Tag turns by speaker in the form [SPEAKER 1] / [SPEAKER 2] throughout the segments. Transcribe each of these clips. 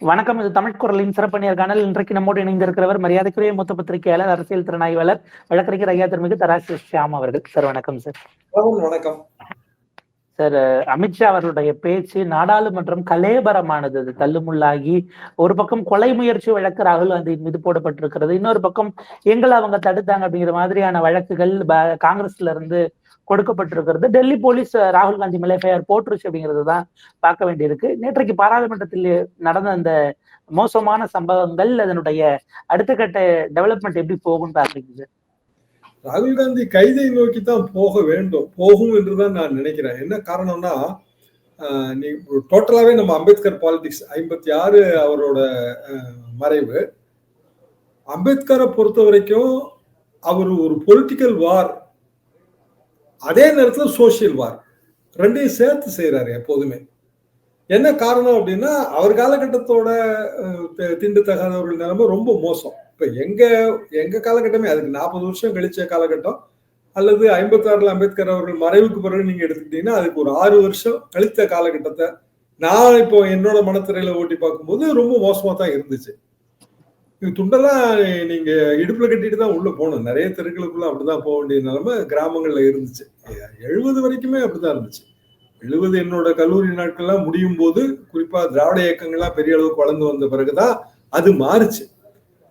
[SPEAKER 1] வணக்கம் இது தமிழ் குரலின் சிறப்பு நேர்காணல் இன்றைக்கு நம்மோடு இணைந்திருக்கிறவர் மரியாதைக்குரிய மூத்த பத்திரிகையாளர் அரசியல் திறனாய்வாளர் வழக்கறிஞர் ஐயா திருமிகு தராசு ஷியாம் அவர்கள். சார் வணக்கம் சார்.
[SPEAKER 2] வணக்கம்.
[SPEAKER 1] சார் அமித்ஷா அவர்களுடைய பேச்சு நாடாளுமன்றம் கலேபரமானது. அது தள்ளுமுள்ளாகி ஒரு பக்கம் கொலை முயற்சி வழக்கு ராகுல் காந்தியின் மீது போடப்பட்டிருக்கிறது. இன்னொரு பக்கம் எங்களை அவங்க தடுத்தாங்க அப்படிங்கிற மாதிரியான வழக்குகள் காங்கிரஸ்ல இருந்து கொடுக்கப்பட்டிருக்கிறது. டெல்லி போலீஸ் ராகுல் காந்தி மேல எஃப்ஐஆர் போட்டுருச்சு அப்படிங்கிறது தான் பார்க்க வேண்டியிருக்கு. நேற்றைக்கு பாராளுமன்றத்தில் நடந்த அந்த மோசமான சம்பவங்கள் அதனுடைய அடுத்த கட்ட டெவலப்மெண்ட் எப்படி போகும்னு பாக்குறீங்க சார்?
[SPEAKER 2] ராகுல் காந்தி கைதை நோக்கி தான் போக வேண்டும் போகும் என்றுதான் நான் நினைக்கிறேன். என்ன காரணம்னா நீ டோட்டலாவே நம்ம அம்பேத்கர் பாலிடிக்ஸ் ஐம்பத்தி ஆறு அவரோட மறைவு. அம்பேத்கரை பொறுத்த வரைக்கும் அவர் ஒரு பொலிட்டிக்கல் வார் அதே நேரத்தில் சோஷியல் வார் ரெண்டையும் சேர்த்து செய்கிறாரு எப்போதுமே. என்ன காரணம் அப்படின்னா அவர் காலகட்டத்தோட திண்டு தகாதவர்கள் நிலைமை ரொம்ப மோசம். இப்ப எங்க எங்க காலகட்டமே அதுக்கு நாற்பது வருஷம் கழிச்ச காலகட்டம் அல்லது ஐம்பத்தாறுல அம்பேத்கர் அவர்கள் மறைவுக்கு பிறகு நீங்க எடுத்துக்கிட்டீங்கன்னா அதுக்கு ஒரு ஆறு வருஷம் கழித்த காலகட்டத்தை நான் இப்போ என்னோட மனத்திரையில ஓட்டி பார்க்கும்போது ரொம்ப மோசமா தான் இருந்துச்சு. இது துண்டெல்லாம் நீங்க இடுப்புல கட்டிட்டு தான் உள்ள போகணும். நிறைய தெருக்களுக்குள்ள அப்படிதான் போக வேண்டிய நிலைமை கிராமங்கள்ல இருந்துச்சு. எழுபது வரைக்குமே அப்படிதான் இருந்துச்சு. எழுபது என்னோட கல்லூரி நாட்கள்லாம் முடியும் போது குறிப்பா திராவிட இயக்கங்கள்லாம் பெரிய அளவுக்கு வளர்ந்து வந்த பிறகுதான் அது மாறுச்சு.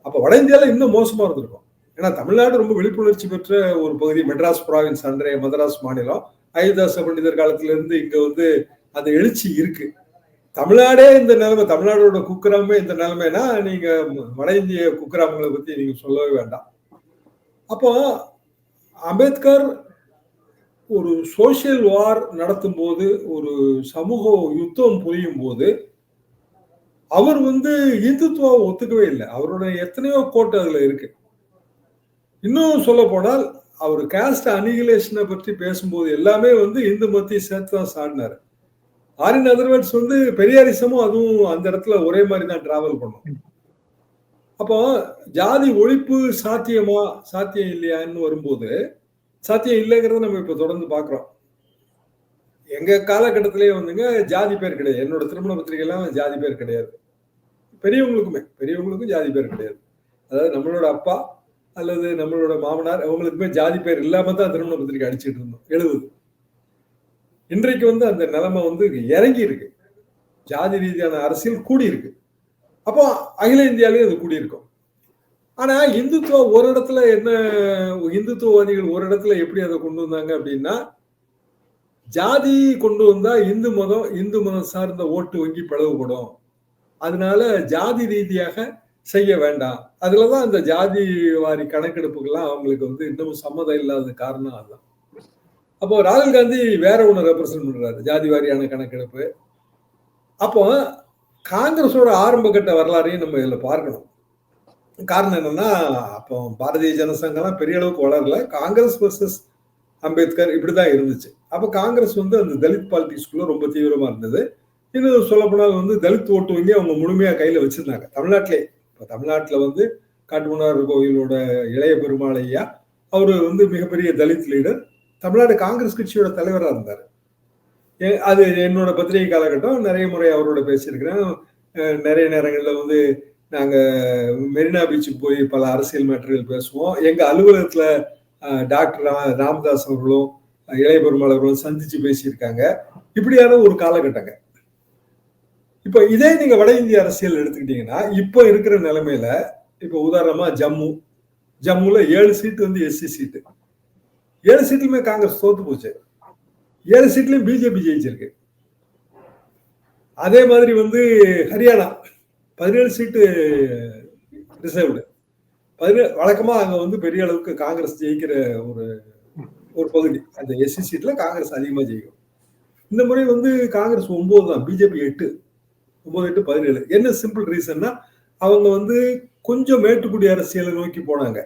[SPEAKER 2] அப்போ வட இந்தியாவில் இன்னும் மோசமாக இருந்திருக்கும். ஏன்னா தமிழ்நாடு ரொம்ப விழிப்புணர்ச்சி பெற்ற ஒரு பகுதி. மெட்ராஸ் ப்ராவின்ஸ் அன்றைய மதராஸ் மாநிலம். ஐதாச பண்டிதர் காலத்திலிருந்து இங்கே வந்து அந்த எழுச்சி இருக்கு. தமிழ்நாடே இந்த நிலைமை தமிழ்நாடோட குக்கிராமே இந்த நிலைமைனா நீங்க வட இந்திய குக்கிராமங்களை பத்தி நீங்க சொல்லவே வேண்டாம். அப்போ அம்பேத்கர் ஒரு சோசியல் வார் நடத்தும் போது ஒரு சமூக யுத்தம் புரியும் போது அவர் வந்து இந்துத்துவாவை ஒத்துக்கவே இல்லை. அவரோட எத்தனையோ கோட்டு அதுல இருக்கு. இன்னும் சொல்ல போனால் அவர் காஸ்ட் அனிகிலேஷனை பற்றி பேசும்போது எல்லாமே வந்து இந்து மத்தி சேர்த்து தான் சாடினாரு. ஆரின் அதர்வேட்ஸ் வந்து பெரியாரிசமும் அதுவும் அந்த இடத்துல ஒரே மாதிரி தான் டிராவல் பண்ணும். அப்போ ஜாதி ஒழிப்பு சாத்தியமா சாத்தியம் இல்லையான்னு வரும்போது சாத்தியம் இல்லைங்கிறத நம்ம இப்போ தொடர்ந்து பார்க்குறோம். எங்க காலகட்டத்திலேயே வந்துங்க ஜாதி பேர் கிடையாது. என்னோட திருமண பத்திரிகைலாம் ஜாதி பேர் கிடையாது. பெரியவங்களுக்குமே பெரியவங்களுக்கும் ஜாதி பேர் கிடையாது. அதாவது நம்மளோட அப்பா அல்லது நம்மளோட மாமனார் அவங்களுக்குமே ஜாதி பேர் இல்லாம தான் திருமண பத்திரிகை அடிச்சிட்டு இருந்தோம் எழுபது. இன்றைக்கு வந்து அந்த நிலைமை வந்து இறங்கி இருக்கு. ஜாதி ரீதியான அரசியல் கூடியிருக்கு. அப்போ அகில இந்தியாலையும் அது கூடி இருக்கும் ஆனா இந்துத்துவ ஒரு இடத்துல என்ன இந்துத்துவவாதிகள் ஒரு இடத்துல எப்படி அதை கொண்டு வந்தாங்க அப்படின்னா ஜாதி கொண்டு வந்தா இந்து மதம் இந்து மதம் சார்ந்த ஓட்டு வங்கி பிளவுபடும். அதனால ஜாதி ரீதியாக செய்ய வேண்டாம். அதுலதான் அந்த ஜாதி வாரி கணக்கெடுப்புகள்லாம் அவங்களுக்கு வந்து இன்னமும் சம்மதம் இல்லாத காரணம் அதுதான். அப்போ ராகுல் காந்தி வேற ஒண்ணு ரெப்ரசன்ட் பண்றாரு ஜாதி வாரியான கணக்கெடுப்பு. அப்போ காங்கிரஸோட ஆரம்ப கட்ட வரலாறையும் நம்ம இதில் பார்க்கணும். காரணம் என்னன்னா அப்போ பாரதிய ஜனசங்கம்லாம் பெரிய அளவுக்கு வளரல. காங்கிரஸ் வர்சஸ் அம்பேத்கர் இப்படிதான் இருந்துச்சு. அப்போ காங்கிரஸ் வந்து அந்த தலித் பாலிட்டிக்ஸ்குள்ள ரொம்ப தீவிரமா இருந்தது. இன்னும் சொல்லப்போனால் வந்து தலித் ஓட்டு வங்கி அவங்க முழுமையா கையில வச்சிருந்தாங்க. தமிழ்நாட்டிலே. இப்போ தமிழ்நாட்டில் வந்து காட்டுமன்னார் கோயிலோட இளைய பெருமாளையா அவர் வந்து மிகப்பெரிய தலித் லீடர். தமிழ்நாடு காங்கிரஸ் கட்சியோட தலைவராக இருந்தார். அது என்னோட பத்திரிகை காலகட்டம். நிறைய முறை அவரோட பேசியிருக்கிறேன். நிறைய நேரங்களில் வந்து நாங்கள் மெரினா பீச்சுக்கு போய் பல அரசியல் மேட்டர்கள் பேசுவோம். எங்கள் அலுவலகத்தில் டாக்டர் ரா- ராமதாஸ் அவர்களும் இளைய பெருமாளர்களும் சந்திச்சு பேசியிருக்காங்க. இப்படியான ஒரு காலகட்டங்க. இப்போ இதே நீங்க வட இந்திய அரசியல் எடுத்துக்கிட்டீங்கன்னா இப்போ இருக்கிற நிலைமையில இப்போ உதாரணமா ஜம்மு. ஜம்முல ஏழு சீட்டு வந்து எஸ்சி சீட்டு. ஏழு சீட்லயுமே காங்கிரஸ் தோத்து போச்சு. ஏழு சீட்லயும் பிஜேபி ஜெயிச்சிருக்கு. அதே மாதிரி வந்து ஹரியானா பதினேழு சீட்டு ரிசர்வ்டு பதினேழு வழக்கமா அங்க வந்து பெரிய அளவுக்கு காங்கிரஸ் ஜெயிக்கிற ஒரு ஒரு பகுதி. அந்த எஸ்சி சீட்ல காங்கிரஸ் அதிகமா ஜெயிக்கும். இந்த முறை வந்து காங்கிரஸ் ஒன்பது தான் பிஜேபி எட்டு ஒன்பது எட்டு பதினேழு. என்ன சிம்பிள் ரீசன்னா அவங்க வந்து கொஞ்சம் மேட்டுக்குடி அரசியலை நோக்கி போனாங்க.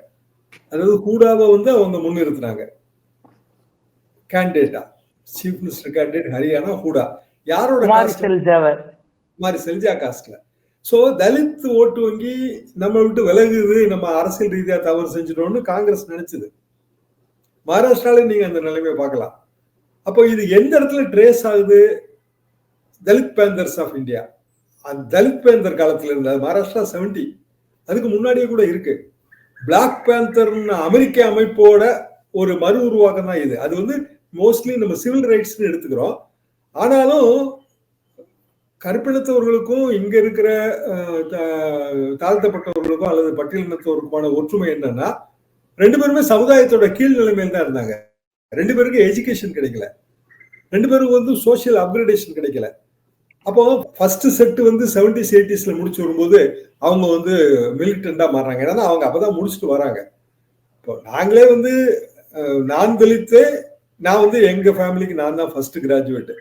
[SPEAKER 2] அதாவது கூடாவை வந்து அவங்க முன்னிறுத்தினாங்க. கேண்டிடேட்டா chief minister candidate Haryana Hooda யாரோட மாதிரி செல்ஜா காஸ்ட்ல ஸோ தலித் ஓட்டு வங்கி நம்ம விட்டு விலகுது நம்ம அரசியல் ரீதியாக தவறு செஞ்சிட்டோம்னு காங்கிரஸ் நினைச்சது. மகாராஷ்டிரால நீங்கள் அந்த நிலைமையை பார்க்கலாம். அப்போ இது எந்த இடத்துல ட்ரேஸ் ஆகுது? தலித் பேந்தர்ஸ் ஆஃப் இந்தியா அந்த தலித் பேந்தர் காலத்தில் இருந்தது மகாராஷ்டிரா செவன்டி அதுக்கு முன்னாடியே கூட இருக்கு. பிளாக் பேந்தர்னு அமெரிக்க அமைப்போட ஒரு மறு உருவாக்கம் தான் இது. அது வந்து மோஸ்ட்லி நம்ம சிவில் ரைட்ஸ்னு எடுத்துக்கிறோம். ஆனாலும் கருப்பினத்தவர்களுக்கும் இங்க இருக்கிற தாழ்த்தப்பட்டவர்களுக்கும் அல்லது பட்டியலினத்தவருக்குமான ஒற்றுமை என்னன்னா ரெண்டு பேருமே சமுதாயத்தோட கீழ் நிலைமையில் தான் இருந்தாங்க. ரெண்டு பேருக்கும் எஜுகேஷன் கிடைக்கல. ரெண்டு பேருக்கும் வந்து சோஷியல் அப்கிரேடேஷன் கிடைக்கல. அப்போ ஃபர்ஸ்ட் செட் வந்து செவன்டிஸ் எயிட்டிஸ்ல முடிச்சு வரும்போது அவங்க வந்து மிலிட்டண்டா மாறாங்க ஏன்னா அவங்க அப்பதான் முடிச்சுட்டு வராங்க. இப்போ நாங்களே வந்து நான் தெளித்து நான் வந்து எங்க ஃபேமிலிக்கு நான் தான் ஃபர்ஸ்ட் கிராஜுவேட்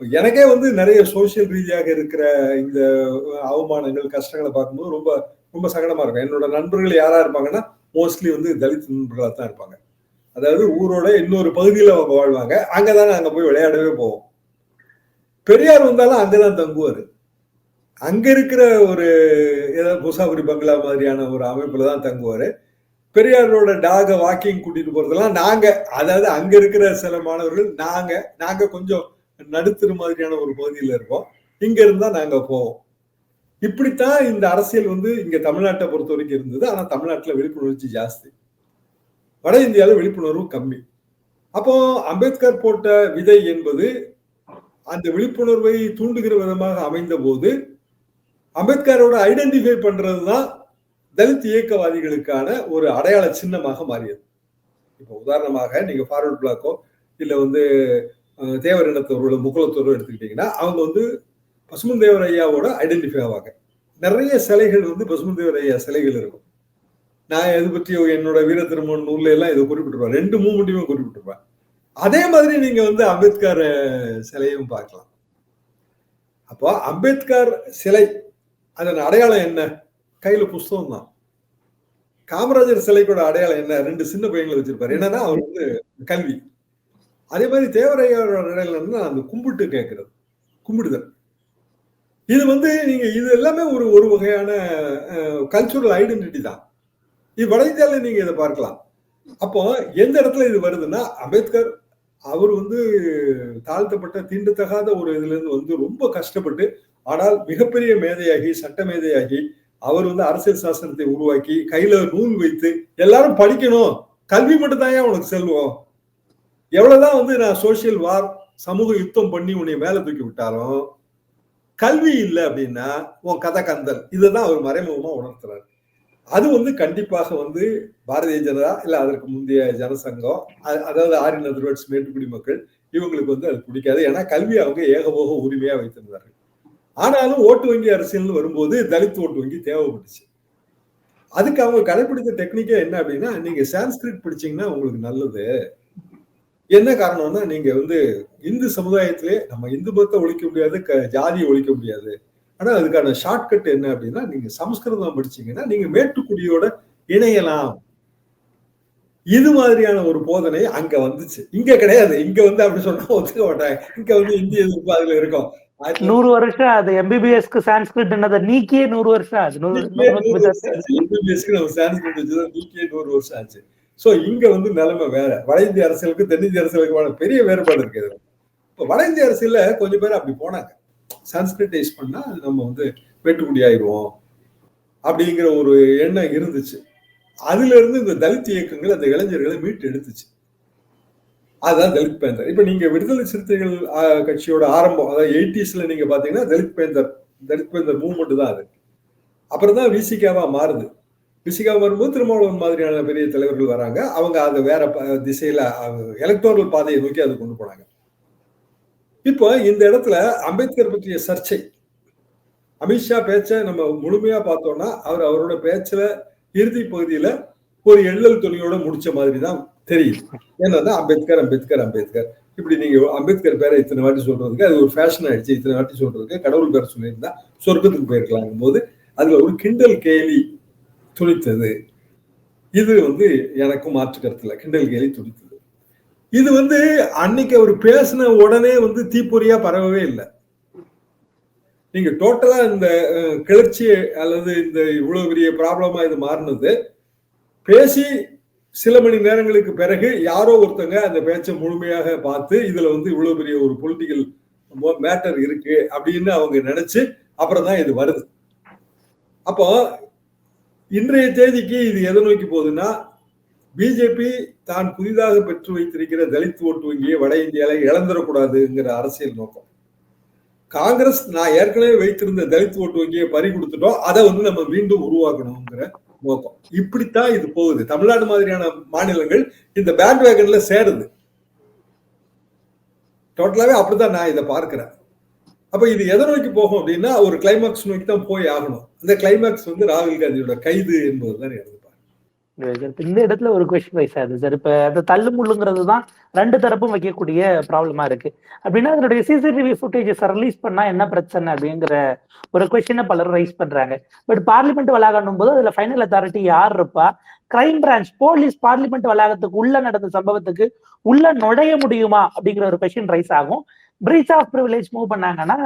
[SPEAKER 2] எனக்கே வந்து நிறைய சோசியல் ரீதியாக இருக்கிற இந்த அவமானங்கள் கஷ்டங்களை பார்க்கும்போது ரொம்ப ரொம்ப சங்கடமா இருக்கும். என்னோட நண்பர்கள் யாரா இருப்பாங்கன்னா மோஸ்ட்லி வந்து தலித் நண்பர்களாக தான் இருப்பாங்க. அதாவது ஊரோட இன்னொரு பகுதியில் அவங்க வாழ்வாங்க. அங்கதான் அங்க போய் விளையாடவே போவோம். பெரியார் வந்தாலும் அங்கதான் தங்குவார். அங்க இருக்கிற ஒரு ஏதாவது முசாபுரி பங்களா மாதிரியான ஒரு அமைப்புல தான் தங்குவார். பெரியாரோட டாக வாக்கிங் கூட்டிட்டு போறதெல்லாம் நாங்க அதாவது அங்க இருக்கிற சில மாணவர்கள் நாங்க நாங்க கொஞ்சம் நடுத்தரு மாதிரியான ஒரு பகுதியில் இருக்கோம். இங்க இருந்தா நாங்க போவோம். இப்படித்தான் இந்த அரசியல் வந்து இங்க தமிழ்நாட்டை பொறுத்த வரைக்கும் இருந்தது. ஆனா தமிழ்நாட்டுல விழிப்புணர்ச்சி ஜாஸ்தி. வட இந்தியாவில் விழிப்புணர்வு கம்மி. அப்போ அம்பேத்கர் போட்ட விதை என்பது அந்த விழிப்புணர்வை தூண்டுகிற விதமாக அமைந்த போது அம்பேத்கரோட ஐடென்டிஃபை பண்றதுதான் தலித் இயக்கவாதிகளுக்கான ஒரு அடையாள சின்னமாக மாறியது. இப்போ உதாரணமாக நீங்க ஃபார்வர்ட் பிளாக்கோ இல்லை வந்து தேவர் இனத்தவர்களும் முகலத்தோரும் எடுத்துக்கிட்டீங்கன்னா அவங்க வந்து பசுமன் தேவர் ஐயாவோட ஐடென்டிஃபை ஆவாங்க. நிறைய சிலைகள் வந்து பசுமன் தேவர் ஐயா சிலைகள் இருக்கும். நான் எது பற்றி என்னோட வீர திருமண நூல்ல எல்லாம் இதை குறிப்பிட்டிருப்பேன். ரெண்டு மூமெண்ட்டையுமே குறிப்பிட்டிருப்பேன். அதே மாதிரி நீங்க வந்து அம்பேத்கர் சிலையும் பார்க்கலாம். அப்போ அம்பேத்கர் சிலை அதன் அடையாளம் என்ன? கையில புஸ்தகம் தான். காமராஜர் சிலைக்கோட அடையாளம் என்ன? ரெண்டு சின்ன பையங்களை வச்சிருப்பாரு. என்னன்னா அவர் வந்து கல்வி. அதே மாதிரி தேவரையோட அடையாளம் இருந்து அந்த கும்பிட்டு கேட்கறது. கும்பிடுதல். இது வந்து நீங்க இது எல்லாமே ஒரு ஒரு வகையான கல்ச்சுரல் ஐடென்டிட்டி தான். இது வட இந்தியாவில் நீங்க இதை பார்க்கலாம். அப்போ எந்த இடத்துல இது வருதுன்னா அம்பேத்கர் அவர் வந்து தாழ்த்தப்பட்ட தீண்டத்தகாத ஒரு இதுல இருந்து வந்து ரொம்ப கஷ்டப்பட்டு ஆனால் மிகப்பெரிய மேதையாகி சட்ட மேதையாகி அவர் வந்து அரசியல் சாசனத்தை உருவாக்கி கையில நூல் வைத்து எல்லாரும் படிக்கணும். கல்வி மட்டும் தான் உனக்கு செல்வம். எவ்வளவுதான் வந்து நான் சோசியல் வார் சமூக யுத்தம் பண்ணி உன்னை மேலே தூக்கி விட்டாலும் கல்வி இல்லை அப்படின்னா உன் கதை கந்தல். இதுதான் அவர் மறைமுகமா உணர்த்துறாரு. அது வந்து கண்டிப்பாக வந்து பாரதிய ஜனதா இல்ல அதற்கு முந்தைய ஜனசங்கம் அதாவது ஆரியன் அதர்வேட்ஸ் மேட்டுக்குடி மக்கள் இவங்களுக்கு வந்து அது பிடிக்காது. ஏன்னா கல்வி அவங்க ஏகபோக உரிமையா வைத்திருந்தார்கள். ஆனாலும் ஓட்டு வங்கி அரசியல்னு வரும்போது தலித் ஓட்டு வங்கி தேவைப்பட்டுச்சு. அதுக்கு அவங்க கடைபிடித்த டெக்னிக்கே என்ன அப்படின்னா நீங்க சான்ஸ்கிரிட் படிச்சீங்கன்னா உங்களுக்கு நல்லது. என்ன காரணம்னா நீங்க வந்து இந்து சமுதாயத்திலே நம்ம இந்து மதத்தை ஒழிக்க முடியாது ஜாதியை ஒழிக்க முடியாது. ஆனா அதுக்கான ஷார்ட்கட் என்ன அப்படின்னா நீங்க சமஸ்கிருதம் படிச்சீங்கன்னா நீங்க மேட்டுக்குடியோட இணையலாம். இது மாதிரியான ஒரு போதனை அங்க வந்துச்சு. இங்க கிடையாது. இங்க வந்து அப்படி சொன்னா ஒத்துக்க மாட்டாங்க. இங்க வந்து இந்திய எதிர்ப்பு அதுல இருக்கும்
[SPEAKER 1] நூறு வருஷம் அது எம்பிபிஎஸ்க்கு சான்ஸ்கிரிட் என்னதை நீக்கியே நூறு வருஷம்
[SPEAKER 2] ஆச்சு. MBBS க்கு நம்ம சான்ஸ்கிரிட் நீக்கியே நூறு வருஷம் ஆச்சு. சோ இங்க வந்து நிலைமை வேற. வட இந்திய அரசியலுக்கு தென்னிந்திய அரசியலுக்குமான பெரிய வேறுபாடு இருக்குது இப்போ வட இந்திய அரசியல கொஞ்சம் பேர் அப்படி போனாங்க. சான்ஸ்கிரிட்டைஸ் பண்ணா அது நம்ம வந்து வெட்டுக்குடி ஆயிடுவோம் அப்படிங்கிற ஒரு எண்ணம் இருந்துச்சு. அதுல இருந்து இந்த தலித் இயக்கங்கள் அந்த இளைஞர்களை மீட்டு எடுத்துச்சு. அதுதான் தலித் பேந்தர். இப்ப நீங்க விடுதலை சிறுத்தைகள் கட்சியோட ஆரம்பம் அதாவது எயிட்டிஸ்ல நீங்க பாத்தீங்கன்னா Dalit panther Dalit panther movement தான் அது. அப்புறம் தான் விசிகாவா மாறுது. விசிகா வரும்போது திருமாவளவன் மாதிரியான பெரிய தலைவர்கள் வராங்க. அவங்க அதை வேற திசையில எலக்டோரல் பாதையை நோக்கி அதை கொண்டு போனாங்க. இப்போ இந்த இடத்துல அம்பேத்கர் பற்றிய சர்ச்சை. அமித்ஷா பேச்சை நம்ம முழுமையா பார்த்தோம்னா அவர் அவரோட பேச்சுல இறுதி பகுதியில ஒரு எள்ளல் துணியோட முடிச்ச மாதிரி தான் தெரியுது. என்னன்னா அம்பேத்கர் அம்பேத்கர் அம்பேத்கர். இப்படி நீங்க அம்பேத்கர் பேரை இத்தனை வாட்டி சொல்றதுக்கு அது ஒரு ஃபேஷன் ஆயிடுச்சு. இத்தனை வாட்டி சொல்றதுக்கு கடவுள் பேர் சொல்லியிருந்தா சொர்க்கத்துக்கு போயிருக்கலாங்கும் போது அதுல ஒரு கிண்டல் கேலி துடித்தது இது வந்து எனக்கும் மாற்று கருத்துல கிண்டல் கேலி துடித்தது இது வந்து அன்னைக்கு அவர் பேசின உடனே வந்து தீப்பொறியா பரவவே இல்லை. நீங்க டோட்டலா இந்த கிளர்ச்சி அல்லது இந்த இவ்வளவு பெரிய ப்ராப்ளமா இது மாறினது. பேசி சில மணி நேரங்களுக்கு பிறகு யாரோ ஒருத்தங்க அந்த பேச்சை முழுமையாக பார்த்து இதுல வந்து இவ்வளவு பெரிய ஒரு பொலிட்டிக்கல் மேட்டர் இருக்கு அப்படின்னு அவங்க நினைச்சு அப்புறம் தான் இது வருது. அப்போ இன்றைய தேதிக்கு இது எதை நோக்கி போகுதுன்னா பிஜேபி தான் புதிதாக பெற்று வைத்திருக்கிற தலித் ஓட்டு வங்கியை வட இந்தியாவில் இழந்துடக்கூடாதுங்கிற அரசியல் நோக்கம். காங்கிரஸ் நான் ஏற்கனவே வைத்திருந்த தலித் ஓட்டு வங்கியை பறி கொடுத்துட்டோம் அதை வந்து நம்ம மீண்டும் உருவாக்கணுங்கிற நோக்கம். இப்படித்தான் இது போகுது. தமிழ்நாடு மாதிரியான மாநிலங்கள் இந்த பேண்ட் வேகன்ல சேருது. டோட்டலாவே அப்படிதான் நான் இதை பார்க்கிறேன். அப்ப இது எதை நோக்கி போகும் அப்படின்னா ஒரு கிளைமாக்ஸ் நோக்கி தான் போய் ஆகணும். அந்த கிளைமேக்ஸ் வந்து ராகுல் காந்தியோட கைது என்பதுதான்
[SPEAKER 1] இந்த இடத்துல ஒரு கொஸ்டின் ரைஸ் ஆகுது சார் இப்ப அந்த தள்ளு முள்ளுங்கிறது தான் ரெண்டு தரப்பும் வைக்கக்கூடிய ப்ராப்ளமா இருக்கு. அப்படின்னா அதனுடைய சிசிடிவி ஃபுட்டேஜஸ் ரிலீஸ் பண்ணா என்ன பிரச்சனை அப்படிங்கிற ஒரு கொஸ்டினை பலரும் ரைஸ் பண்றாங்க. பட் பார்லிமெண்ட் வளாகணும் போது அதுல ஃபைனல் அத்தாரிட்டி யார் இருப்பா? கிரைம் பிரான்ச் போலீஸ் பார்லிமெண்ட் வளாகத்துக்கு உள்ள நடந்த சம்பவத்துக்கு உள்ள நுழைய முடியுமா அப்படிங்கிற ஒரு கொஸ்டின் ரைஸ் ஆகும். பிரீச் ஆஃப் ப்ரிவிலேஜ் மூவ் பண்ணாங்கன்னா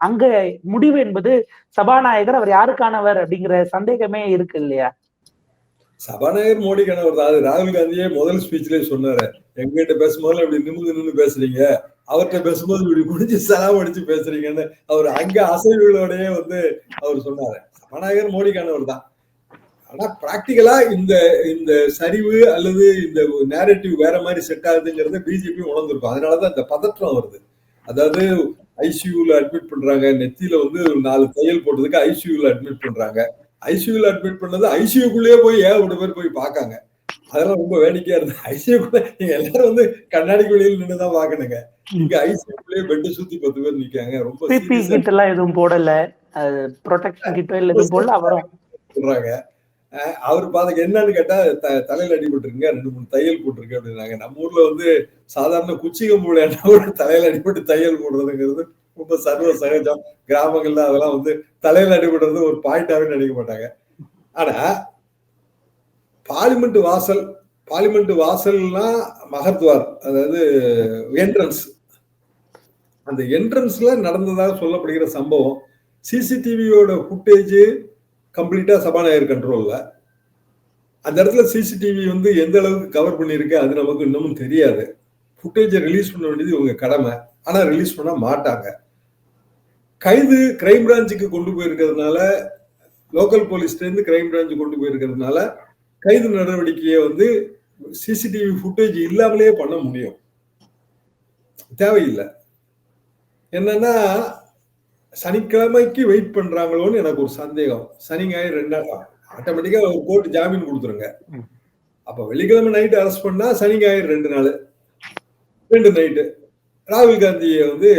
[SPEAKER 1] அங்க முடிவு என்பது சபாநாயகர் அவர் யாருக்கானவர் அப்படிங்கிற சந்தேகமே இருக்கு இல்லையா?
[SPEAKER 2] சபாநாயகர் மோடிக்கானவர் தான் அது ராகுல் காந்தியே முதல் ஸ்பீச்லயே சொன்னாரு. எங்கிட்ட பேசும்போது இப்படி நிமிந்து நின்று பேசுறீங்க. அவர்கிட்ட பேசும்போது இப்படி முடிஞ்சு சலாம் அடிச்சு பேசுறீங்கன்னு அவர் அங்க அசைவுகளோடயே வந்து அவர் சொன்னாரு. சபாநாயகர் மோடிக்கானவர் தான் ஆனா பிராக்டிக்கலா இந்த இந்த சரிவு அல்லது இந்த நேரட்டிவ் வேற மாதிரி செட் ஆகுதுங்கிறத பிஜேபி உணர்ந்திருக்கும். அதனாலதான் இந்த பதற்றம் வருது. அதாவது ஐசியூல அட்மிட் பண்றாங்க. நெத்தியில வந்து நாலு தையல் போட்டதுக்கு ஐசியூல அட்மிட் பண்றாங்க. ஐசியூல அட்மிட் பண்ணது ஐசியூக்குள்ளேயே போய் ஏகப்பட்ட பேர் போய் பார்க்காங்க? அதெல்லாம் ரொம்ப வேடிக்கையா இருந்தது. ஐசியூக்குள்ள நீங்க எல்லாரும் வந்து கண்ணாடிக்கு வெளியில் நின்றுதான் பாக்கணுங்க இங்க ஐசியூக்குள்ளேயே பெட்டு சுத்தி பத்து பேர் நிக்காங்க ரொம்ப
[SPEAKER 1] எல்லாம் எதுவும் போடல. ப்ரொடெக்ஷன் கிட்டோ எதுவும் போடல. அவரும்
[SPEAKER 2] சொல்றாங்க அவர் பாத்துக்கு என்னன்னு கேட்டா தலையில அடிபட்டுருங்க ரெண்டு மூணு தையல் போட்டிருக்கு அப்படின்னாங்க. நம்ம ஊர்ல வந்து சாதாரண குச்சிக கம்பு ஒரு தலையில அடிபட்டு தையல் போடுறதுங்கிறது ரொம்ப சர்வ சகஜம். கிராமங்கள்ல அதெல்லாம் வந்து தலையில அடிபடுறது ஒரு பாயிண்டாவே நினைக்க மாட்டாங்க. ஆனா பார்லிமெண்ட் வாசல் பார்லிமெண்ட் வாசல்னா மகத்வார் அதாவது என்ட்ரன்ஸ் அந்த என்ட்ரன்ஸ்ல நடந்ததாக சொல்லப்படுகிற சம்பவம் சிசிடிவியோட ஃபுட்டேஜ் கம்ப்ளீட்டாக சபாநாயகர் கண்ட்ரோலில் அந்த இடத்துல சிசிடிவி வந்து எந்த அளவுக்கு கவர் பண்ணியிருக்கு அது நமக்கு இன்னமும் தெரியாது. ஃபுட்டேஜை ரிலீஸ் பண்ண வேண்டியது இவங்க கடமை. ஆனால் ரிலீஸ் பண்ண மாட்டாங்க. கைது கிரைம் பிரான்ச்சுக்கு கொண்டு போயிருக்கிறதுனால லோக்கல் போலீஸ்லேருந்து கிரைம் பிரான்ச்சு கொண்டு போயிருக்கிறதுனால கைது நடவடிக்கையை வந்து சிசிடிவி ஃபுட்டேஜ் இல்லாமலே பண்ண முடியும். தேவையில்லை. என்னன்னா சனிக்கிழமைக்கு வெயிட் பண்றாங்களோன்னு எனக்கு ஒரு சந்தேகம். சனி ஞாயிறு ரெண்டு நாள் ஆட்டோமேட்டிக்கா ஒரு கோர்ட் ஜாமீன் கொடுத்துருங்க. அப்ப வெள்ளிக்கிழமை நைட்டு அரெஸ்ட் பண்ணா சனி ஞாயிறு ரெண்டு நாள். ரெண்டு நைட்டு ராகுல் காந்தியை வந்து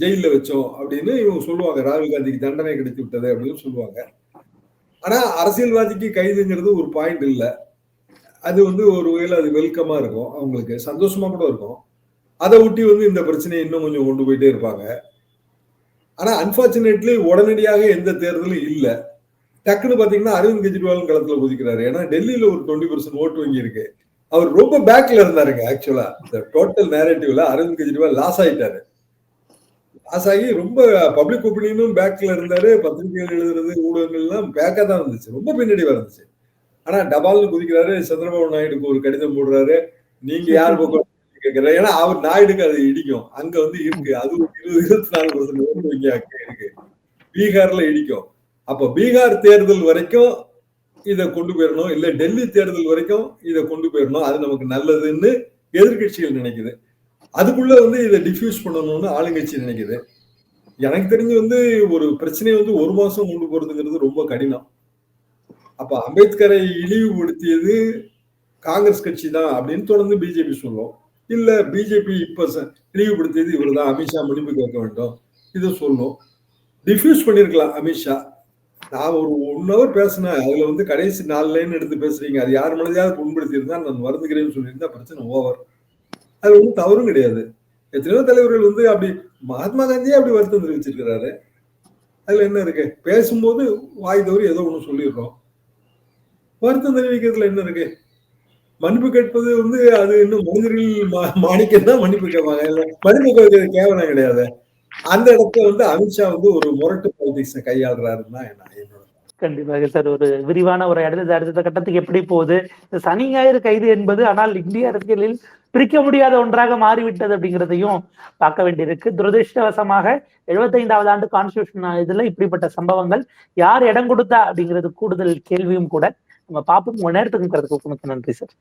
[SPEAKER 2] ஜெயில வச்சோம் அப்படின்னு இவங்க சொல்லுவாங்க. ராகுல் காந்திக்கு தண்டனை கிடைத்து விட்டது அப்படின்னு சொல்லுவாங்க. ஆனா அரசியல்வாதிக்கு கைதுங்கிறது ஒரு பாயிண்ட் இல்லை. அது வந்து ஒரு வகையில் அது வெல்கமா இருக்கும். அவங்களுக்கு சந்தோஷமா கூட இருக்கும். அதை ஒட்டி வந்து இந்த பிரச்சனையை இன்னும் கொஞ்சம் கொண்டு போயிட்டே இருப்பாங்க. ஆனா அன்பார்ச்சுனேட்லி உடனடியாக எந்த தேர்தலும் இல்லை. டக்குன்னு பாத்தீங்கன்னா அரவிந்த் கெஜ்ரிவால் களத்துல குதிக்கிறாரு. ஏன்னா டெல்லியில ஒரு டுவெண்ட்டி பர்சன்ட் ஓட்டு வங்கி இருக்கு அவர் ரொம்ப பேக்ல இருந்தாருங்க ஆக்சுவலா இந்த டோட்டல் நேரட்டிவ்ல அரவிந்த் கெஜ்ரிவால் லாஸ் ஆயிட்டாரு. லாஸ் ஆகி ரொம்ப பப்ளிக் ஒப்பீனியனும் பேக்ல இருந்தாரு. பத்திரிகைகள் எழுதுறது ஊடகங்கள் எல்லாம் பேக்கா தான் இருந்துச்சு. ரொம்ப பின்னடைவா இருந்துச்சு. ஆனா டபால்னு குதிக்கிறாரு. சந்திரபாபு நாயுடுக்கு ஒரு கடிதம் போடுறாரு. நீங்க யார் பக்கம் கேட்கிறாரு ஏன்னா அவர் நாயுடுக்கு அது இடிக்கும். அங்க வந்து இருக்கு. அது ஒரு இருபது இருபத்தி நாலு பர்சன்ட் இருக்கு பீகார்ல இடிக்கும். அப்ப பீகார் தேர்தல் வரைக்கும் இதை கொண்டு போயிடணும். இல்ல டெல்லி தேர்தல் வரைக்கும் இதை கொண்டு போயிடணும். அது நமக்கு நல்லதுன்னு எதிர்கட்சிகள் நினைக்குது. அதுக்குள்ள வந்து இதை டிஃப்யூஸ் பண்ணணும்னு ஆளுங்கட்சி நினைக்குது. எனக்கு தெரிஞ்சு வந்து ஒரு பிரச்சனையை வந்து ஒரு மாசம் கொண்டு போறதுங்கிறது ரொம்ப கடினம். அப்ப அம்பேத்கரை இழிவுபடுத்தியது காங்கிரஸ் கட்சி தான் அப்படின்னு தொடர்ந்து பிஜேபி சொல்லும் இல்ல பிஜேபி இப்ப இழிவுபடுத்தியது இவர் தான் அமித்ஷா மன்னிப்பு கேட்க வேண்டும். இதை சொல்லும் டிஃப்யூஸ் பண்ணிருக்கலாம் அமித்ஷா நான் ஒரு ஒன் ஹவர் பேசினேன். அதுல வந்து கடைசி நாலு லைன் எடுத்து பேசுறீங்க. அது யார் மனதையாவது புண்படுத்தி இருந்தா நான் வருந்துகிறேன்னு சொல்லியிருந்தா பிரச்சனை ஓவர் அது ஒன்றும் தவறும் கிடையாது. எத்தனையோ தலைவர்கள் வந்து அப்படி மகாத்மா காந்தியே அப்படி வருத்தம் தெரிவிச்சிருக்கிறாரு. அதுல என்ன இருக்கு? பேசும்போது வாய் தவறி ஏதோ ஒண்ணு சொல்லிடுறோம். வருத்தம் தெரிவிக்கிறதுல என்ன இருக்கு? மன்னிப்பு கேட்பது வந்து அது இன்னும் மனிதர்கள் மாணிக்கம் தான் மன்னிப்பு கேட்பாங்க. மன்னிப்பு கேட்கறது கேவலம் கிடையாது. அந்த இடத்துல வந்து அமித்ஷா வந்து ஒரு முரட்டு பாலிடிக்ஸை கையாளுறாருன்னா என்ன என்னோட
[SPEAKER 1] கண்டிப்பாக சார் ஒரு விரிவான ஒரு இடத்துல அடுத்த கட்டத்துக்கு எப்படி போகுது? இந்த சனி ஞாயிறு கைது என்பது ஆனால் இந்திய அரசியலில் பிரிக்க முடியாத ஒன்றாக மாறிவிட்டது அப்படிங்கிறதையும் பார்க்க வேண்டியிருக்கு. துரதிருஷ்டவசமாக எழுபத்தைந்தாவது ஆண்டு கான்ஸ்டியூஷன் இதுல இப்படிப்பட்ட சம்பவங்கள் யார் இடம் கொடுத்தா அப்படிங்கிறது கூடுதல் கேள்வியும் கூட. நம்ம பாப்புக்கு உங்க நேரத்துக்கு நன்றி சார்